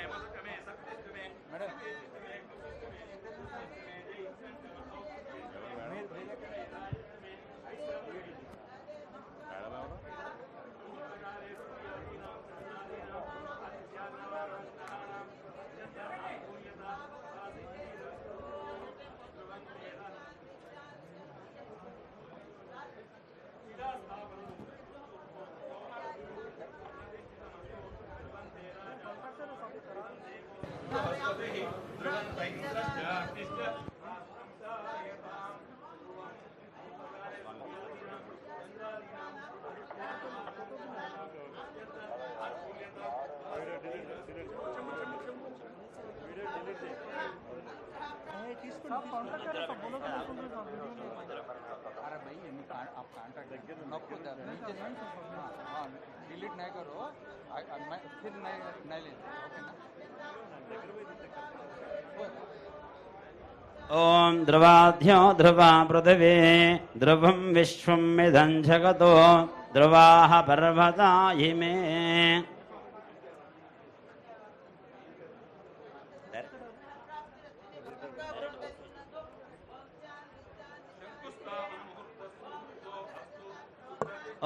আমাদের अरे भाई आप नीचे हाँ डिलीट नहीं करो मैं फिर नहीं लेते ओके ना ॐ ध्रुवाध्यो ध्रुवा पृथिवी, ध्रुवं विश्वं मिदं जगतो, ध्रुवाः पर्वता इमे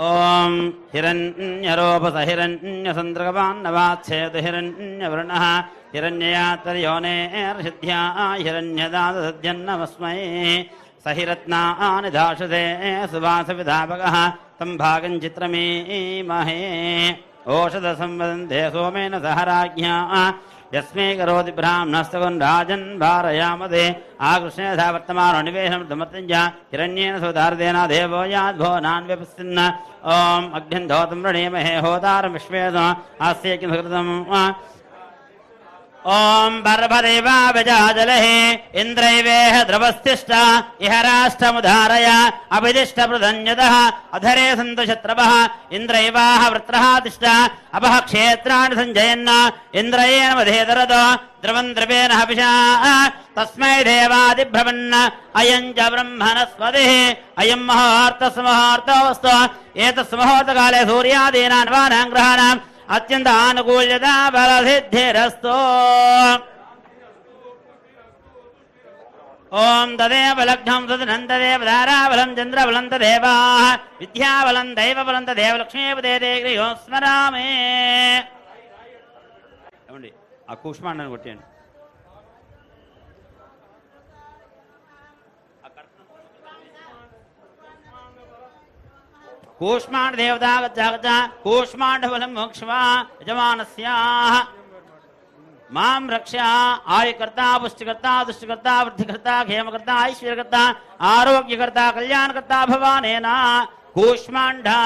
ॐ हिरण् स हिरण्यसन्द्रगवान्नवाच्छेत हिरण्यवर्णः हिरण्यया त्र योनेर्षिध्या हिरण्यदात सुवासविधापकः तम् भागम् चित्रमीमहे ओषधसंवदन्ते सोमेन सह राज्ञा यस्मै करोति ब्राह्मणस्तगुन् राजन् भारयामदे। आकृष्णेधा वर्तमानो निवेशं समर्तञ्च हिरण्येन सुधारदेन देवो याद्भो नान्व्यपस्सिन्न ॐ अग्निन्धोतं वृणीमहे होतारं विश्वेद आस्य किं सुकृतम् ॐ पर्वदेवाभिजाजलः इन्द्रैवेह द्रवस्तिष्ठ इह राष्ट्रमुधारय अभिदिष्टपृधन्यतः अधरे सन्तु शत्रवः इन्द्रैवाह वृत्रः तिष्ठ अपः क्षेत्राणि सञ्जयन् इन्द्रयेण वधेतरतो द्रवम् द्रवेण हविषा तस्मै देवादिभ्रवन् अयम् च ब्रह्मणस्पतिः अयम् मुहूर्तस्मुहूर्तोऽस्तु एतस्मुहूर्तकाले सूर्यादीनान् वानाम् ग्रहाणाम् అత్యంత ఆనుకూల్యత బలసిద్ధిరస్తో. ఓం తదేవ లగ్నం సుదనం తదేవ ధారాబలం చంద్రబలం విద్యాబలం దైవబలం తదేవ లక్ష్మీపదే గ్రహో స్మరామే ఆ కూష్మాండను కొట్టేయండి. कूष्माण देवता गच्छागच्छ कूष्माण्डफलं मोक्ष्वा, यजमानस्याः। माम रक्षा आयकर्ता, पुष्टिकर्ता, दुष्टकर्ता, वृद्धिकर्ता, क्षेमकर्ता, ऐश्वर्यकर्ता, आरोग्यकर्ता, कल्याणकर्ता, भवानेन। कूष्माण्डा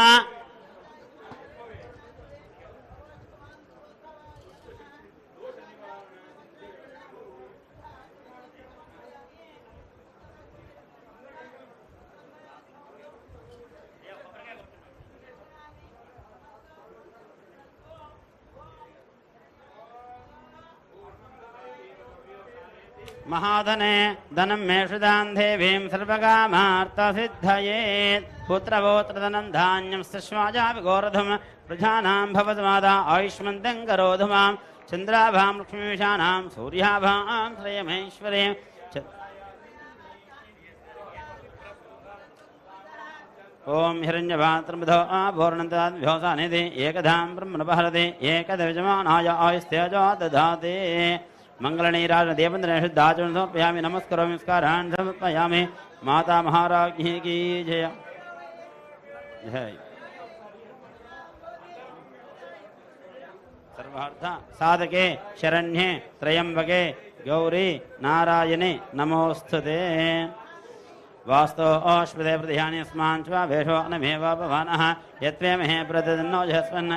महाधने धनम् मेषुदान्धे भीम् सर्वकामार्थसिद्धये पुत्रवोत्रधनम् धान्यम् सुष्वाजापि गोरधुम्। प्रजानाम् भवतु माता आयुष्मन्तम् करोधु माम् चन्द्राभाम् लक्ष्मीशानाम् सूर्याभाम् श्रयमैश्वर्यम् ॐ हिरण्यभात्रमृधो आभूर्णन्ताद्भ्योसानिधि एकधाम् ब्रह्मणुपहरति। एकदविजमानाय आयुस्तेजो दधाति मङ्गलनीराजदेवेन्द्रेण शुद्धाचरण समर्पयामि नमस्करोमि नमस्कारान् समर्पयामि माता महाराज्ञी की जय। जय। साधके, शरण्ये त्र्यम्बके गौरी, नारायणे, नमोऽस्तुते। वास्तो अश्वदे प्रतिहानि अस्मान् च भेषो अनमेव भवानः। जस्वन्न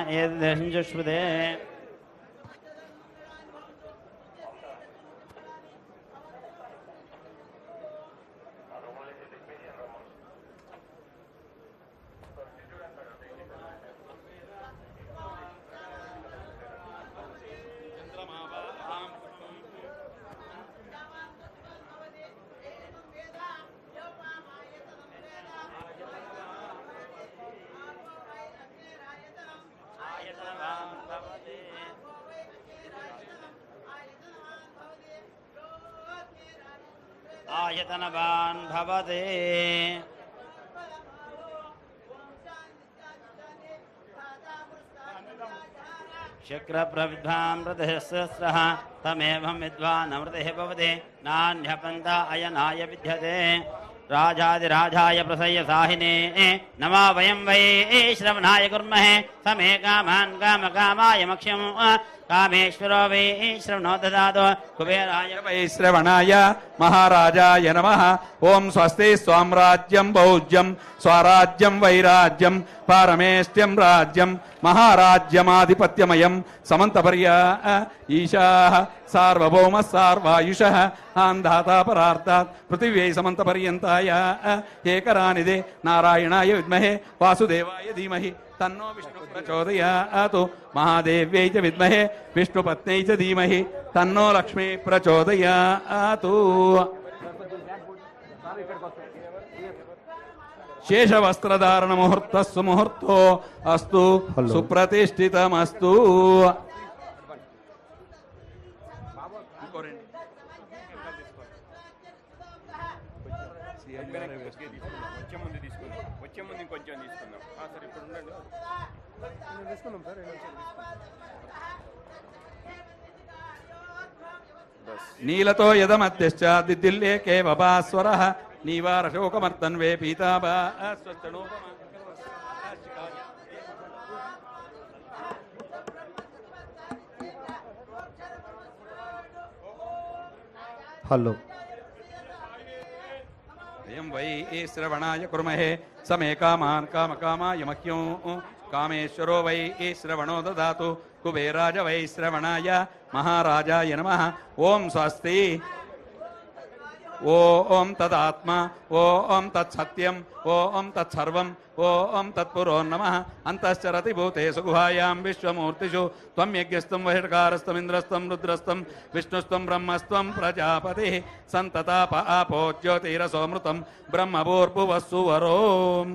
आयतनवान् भवते। शक्रप्रविद्वामृतः तमेवं विद्वानमृतिः भवति। नान्यपन्था अयनाय विद्यते। राजादिराजाय प्रसय्य साहिने। नमा वयं वै श्रवणाय कुर्महे। समे कामान् कामकामाय मक्ष्यम् कामेश्वरो वैश्रवणो ददातो कुबेराय वैश्रवणाय महाराजाय नमः ॐ स्वस्ति स्वाम्राज्यं भौज्यं स्वराज्यं वैराज्यं पारमेष्ट्यं राज्यं महाराज्यमाधिपत्यमयं समन्तपर्या ईशाः सार्वभौमः सार्वायुषः आन्धातापरार्थात् पृथिव्यै समन्तपर्यन्ताय एकरानिदे नारायणाय विद्महे वासुदेवाय धीमहि తన్నో విష్ణు ప్రచోదయాతు మహాదేవ్యై చ విద్మహే విష్ణుపత్నై చ ధీమహి తన్నో లక్ష్మీ ప్రచోదయాతు శేషవస్త్రధారణ ముహూర్త సుముహూర్తో అస్తు సుప్రతిష్ఠితమస్తు. వచ్చే ముందు తీసుకుందాం వచ్చే ముందు ఇంకొంచెం తీసుకుందాం ఆ, సరే ఇప్పుడు ఉండండి తీసుకుందాం సార్ నీలతో యదమధ్యశ్చ దిద్దిల్లేకే వపాస్వర నీవారశోకమర్తన్వే పీతాభా హలో वै श्रवणाय कुर्महे, समे कामान काम काम मह्यो कामेश्वरो वै श्रवणो ददातु। कुबेराज वै श्रवणाय महाराजाय नमः। ओं स्वस्ति। ओ ओम तदात्मा, ओम तत्सत्यम ओम तत्सर्वम ओम तत्पुरो नम। अंतरति भूतेषु गुहायां विश्वमूर्तिषु तम यज्ञस्तम वहिकारस्तमिंद्रस्तम रुद्रस्तम विष्णुस्तम ब्रह्मस्तम प्रजापति। संतताप आपो ज्योतिरसोमृतम ब्रह्मभूर्भुवस्सुवरोम